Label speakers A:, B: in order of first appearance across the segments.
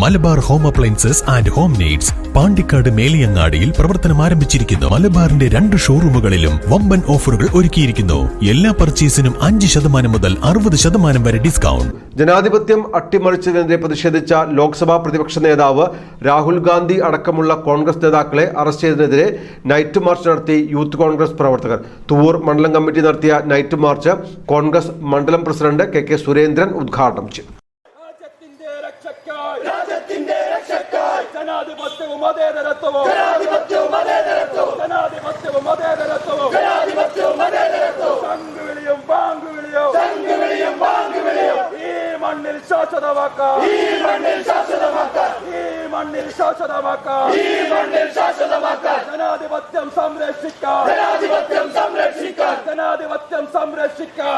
A: Malabar Home Appliances and Home Needs Pandikkad മേലിയങ്ങാടിയിൽ പ്രവർത്തനം ആരംഭിച്ചിരിക്കുന്നു. മലബാറിന്റെ രണ്ട് ഷോറൂമുകളിലും വമ്പൻ ഓഫറുകൾ ഒരുക്കിയിരിക്കുന്നു. എല്ലാ പർച്ചേസിനും അഞ്ച് ശതമാനം മുതൽ അറുപത് ശതമാനം വരെ ഡിസ്കൗണ്ട്.
B: ജനാധിപത്യം അട്ടിമറിച്ചതിനെതിരെ പ്രതിഷേധിച്ച ലോക്സഭാ പ്രതിപക്ഷ നേതാവ് രാഹുൽ ഗാന്ധി അടക്കമുള്ള കോൺഗ്രസ് നേതാക്കളെ അറസ്റ്റ് ചെയ്തതിനെതിരെ നൈറ്റ് മാർച്ച് നടത്തി യൂത്ത് കോൺഗ്രസ് പ്രവർത്തകർ. തുവൂർ മണ്ഡലം കമ്മിറ്റി നടത്തിയ നൈറ്റ് മാർച്ച് കോൺഗ്രസ് മണ്ഡലം പ്രസിഡന്റ് കെ കെ സുരേന്ദ്രൻ ഉദ്ഘാടനം ചെയ്തു.
C: രാജ്യത്തിന്റെ രക്ഷക്കായി. ജനാധിപത്യവും മതേതരത്വവും ജനാധിപത്യവും മതേതരത്വവും ജനാധിപത്യവും മതേതരത്വവും ജനാധിപത്യവും മതേതരത്വവും സംഘവിളിയും ബാങ്കുവിളിയും. സംഘവിളിയും ബാങ്കുവിളിയും. ഈ മണ്ണിൽ ശാശ്വതമാക്കാം. ഈ മണ്ണിൽ ശാശ്വതമാക്കാം. ഈ മണ്ണിൽ ശാശ്വതമാക്കാം. ഈ മണ്ണിൽ ശാശ്വതമാക്കാം. ജനാധിപത്യം സംരക്ഷിക്കാം. ജനാധിപത്യം സംരക്ഷിക്കാം. ജനാധിപത്യം സംരക്ഷിക്കാൻ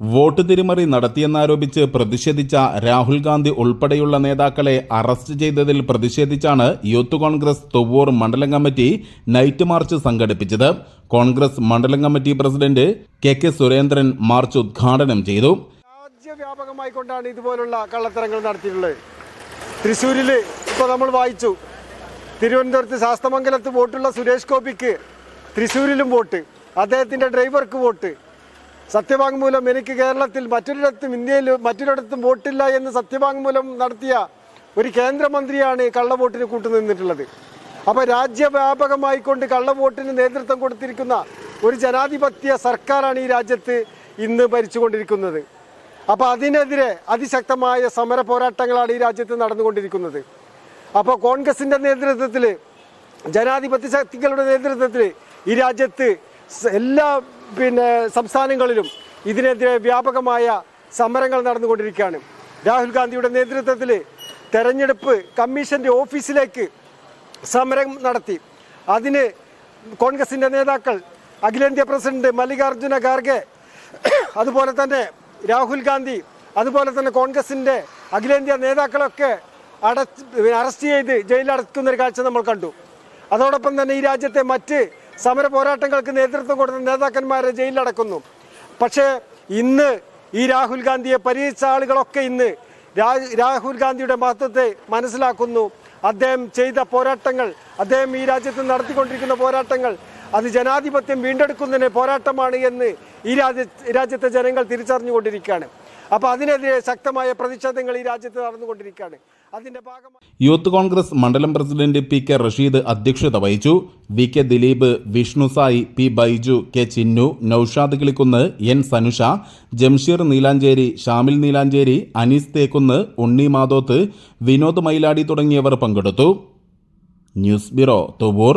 D: വോട്ട് തിരിമറി നടത്തിയെന്നാരോപിച്ച് പ്രതിഷേധിച്ച രാഹുൽ ഗാന്ധി ഉൾപ്പെടെയുള്ള നേതാക്കളെ അറസ്റ്റ് ചെയ്തതിൽ പ്രതിഷേധിച്ചാണ് യൂത്ത് കോൺഗ്രസ് തൊവ്വൂർ മണ്ഡലം കമ്മിറ്റി നൈറ്റ് മാർച്ച് സംഘടിപ്പിച്ചത്. കോൺഗ്രസ് മണ്ഡലം committee president K K Surendran march ഉദ്ഘാടനം ചെയ്തു.
E: രാജ്യവ്യാപകമായിക്കൊണ്ടാണ് ഇതുപോലുള്ള കള്ളത്തരങ്ങൾ നടത്തിയിട്ടുള്ളത്. തൃശ്ശൂരിൽ ഇപ്പോൾ നമ്മൾ വായിച്ചു തിരുവനന്തപുരത്ത് ശാസ്തമംഗലത്ത് വോട്ടുള്ള സുരേഷ് ഗോപിക്ക് തൃശ്ശൂരിലും വോട്ട് അദ്ദേഹത്തിന്റെ ഡ്രൈവർക്ക് വോട്ട് സത്യവാങ്മൂലം എനിക്ക് കേരളത്തിൽ മറ്റൊരിടത്തും ഇന്ത്യയിൽ മറ്റൊരിടത്തും വോട്ടില്ല എന്ന് സത്യവാങ്മൂലം നടത്തിയ ഒരു കേന്ദ്രമന്ത്രിയാണ് കള്ളവോട്ടിന് കൂട്ടുനിന്നിട്ടുള്ളത്. അപ്പോൾ രാജ്യവ്യാപകമായിക്കൊണ്ട് കള്ളവോട്ടിന് നേതൃത്വം കൊടുത്തിരിക്കുന്ന ഒരു ജനാധിപത്യ സർക്കാരാണ് ഈ രാജ്യത്ത് ഇന്ന് ഭരിച്ചുകൊണ്ടിരിക്കുന്നത്. അപ്പോൾ അതിനെതിരെ അതിശക്തമായ സമര പോരാട്ടങ്ങളാണ് ഈ രാജ്യത്ത് നടന്നുകൊണ്ടിരിക്കുന്നത്. അപ്പോൾ കോൺഗ്രസിന്റെ നേതൃത്വത്തിൽ ജനാധിപത്യ ശക്തികളുടെ നേതൃത്വത്തിൽ ഈ രാജ്യത്ത് എല്ലാ പിന്നെ സംസ്ഥാനങ്ങളിലും ഇതിനെതിരെ വ്യാപകമായ സമരങ്ങൾ നടന്നുകൊണ്ടിരിക്കുകയാണ്. രാഹുൽ ഗാന്ധിയുടെ നേതൃത്വത്തിൽ തെരഞ്ഞെടുപ്പ് കമ്മീഷന്റെ ഓഫീസിലേക്ക് സമരം നടത്തി. അതിന് കോൺഗ്രസിന്റെ നേതാക്കൾ അഖിലേന്ത്യാ പ്രസിഡന്റ് മല്ലികാർജുന ഖാർഗെ അതുപോലെ തന്നെ രാഹുൽ ഗാന്ധി അതുപോലെ തന്നെ കോൺഗ്രസിന്റെ അഖിലേന്ത്യാ നേതാക്കളൊക്കെ അടച്ച് അറസ്റ്റ് ചെയ്ത് ജയിലിൽ അടക്കുന്ന ഒരു കാഴ്ച നമ്മൾ കണ്ടു. അതോടൊപ്പം തന്നെ ഈ രാജ്യത്തെ മറ്റ് സമര പോരാട്ടങ്ങൾക്ക് നേതൃത്വം കൊടുത്ത നേതാക്കന്മാരെ ജയിലിലടക്കുന്നു. പക്ഷേ ഇന്ന് ഈ രാഹുൽ ഗാന്ധിയെ പരിഹരിച്ച ആളുകളൊക്കെ ഇന്ന് രാഹുൽ ഗാന്ധിയുടെ മഹത്വത്തെ മനസ്സിലാക്കുന്നു. അദ്ദേഹം ചെയ്ത പോരാട്ടങ്ങൾ അദ്ദേഹം ഈ രാജ്യത്ത് നടത്തിക്കൊണ്ടിരിക്കുന്ന പോരാട്ടങ്ങൾ അത് ജനാധിപത്യം വീണ്ടെടുക്കുന്നതിന് പോരാട്ടമാണ് എന്ന് ഈ രാജ്യ രാജ്യത്തെ ജനങ്ങൾ തിരിച്ചറിഞ്ഞുകൊണ്ടിരിക്കുകയാണ്. അപ്പോൾ അതിനെതിരെ ശക്തമായ പ്രതിഷേധങ്ങൾ ഈ രാജ്യത്ത് നടന്നുകൊണ്ടിരിക്കുകയാണ്. അതിന്റെ ഭാഗമായി
D: യൂത്ത് കോൺഗ്രസ് മണ്ഡലം പ്രസിഡന്റ് പി കെ റഷീദ് അധ്യക്ഷത വഹിച്ചു. V K Dileep Vishnu Sai P Baiju K Chinnu Noushad Kilikkunnu N Sanusha Jamsheer Neelancheri Shamil Neelancheri Anees Thekkunnu Unni Mathoth Vinod Mailadi തുടങ്ങിയവർ പങ്കെടുത്തു. News bureau Thuvur